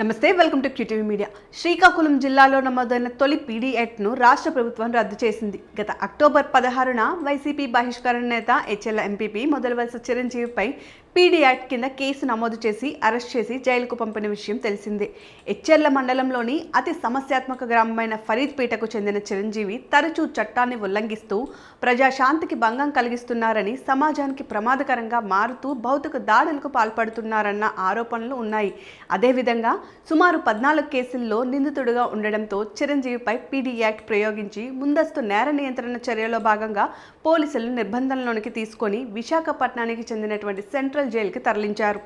నమస్తే welcome to QTV media. Srikakulam జిల్లాలో నమోదైన తొలి పీడీఎట్ను రాష్ట్ర ప్రభుత్వం రద్దు చేసింది. గత అక్టోబర్ పదహారున వైసీపీ బహిష్కరణ నేత హెచ్ఎల్ ఎంపీపీ మొదలవలస చిరంజీవిపై పీడీ యాక్ట్ కింద కేసు నమోదు చేసి అరెస్ట్ చేసి జైలుకు పంపిన విషయం తెలిసిందే. ఎచ్చెర్ల మండలంలోని అతి సమస్యాత్మక గ్రామమైన ఫరీద్పేటకు చెందిన చిరంజీవి తరచూ చట్టాన్ని ఉల్లంఘిస్తూ ప్రజాశాంతికి భంగం కలిగిస్తున్నారని సమాజానికి ప్రమాదకరంగా మారుతూ భౌతిక దాడులకు పాల్పడుతున్నారన్న ఆరోపణలు ఉన్నాయి. అదేవిధంగా సుమారు పద్నాలుగు కేసుల్లో నిందితుడిగా ఉండడంతో చిరంజీవిపై పీడీ యాక్ట్ ప్రయోగించి ముందస్తు నేర నియంత్రణ చర్యలో భాగంగా పోలీసులు నిర్బంధంలోనికి తీసుకొని విశాఖపట్నానికి చెందినటువంటి సెంట్రల్ జైలుకి తరలించారు.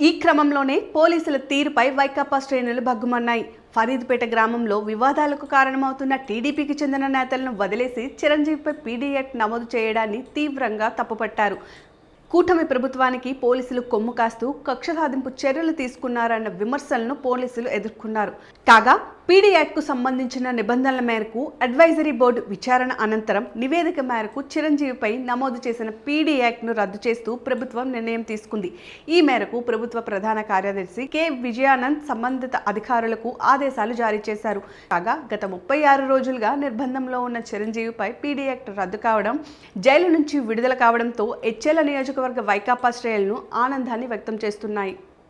ఈ క్రమంలోనే పోలీసుల తీరుపై వైకాపా శ్రేణులు భగ్గుమన్నాయి. ఫరీద్పేట గ్రామంలో వివాదాలకు కారణమవుతున్న టీడీపీకి చెందిన నేతలను వదిలేసి చిరంజీవిపై పీడీఎట్ నమోదు చేయడాన్ని తీవ్రంగా తప్పుపట్టారు. కూటమి ప్రభుత్వానికి పోలీసులు కొమ్ము కాస్తూ కక్ష సాధింపు చర్యలు తీసుకున్నారన్న విమర్శలను పోలీసులు ఎదుర్కొన్నారు. కాగా పీడీ యాక్ట్కు సంబంధించిన నిబంధనల మేరకు అడ్వైజరీ బోర్డు విచారణ అనంతరం నివేదిక మేరకు చిరంజీవిపై నమోదు చేసిన పీడీ యాక్ట్ను రద్దు చేస్తూ ప్రభుత్వం నిర్ణయం తీసుకుంది. ఈ మేరకు ప్రభుత్వ ప్రధాన కార్యదర్శి కె. విజయానంద్ సంబంధిత అధికారులకు ఆదేశాలు జారీ చేశారు. కాగా గత ముప్పై ఆరు రోజులుగా నిర్బంధంలో ఉన్న చిరంజీవిపై పీడీ యాక్ట్ రద్దు కావడం జైలు నుంచి విడుదల కావడంతో హెచ్ఎల నియోజకవర్గ వైకాపా శ్రేణులు ఆనందాన్ని వ్యక్తం చేస్తున్నాయి.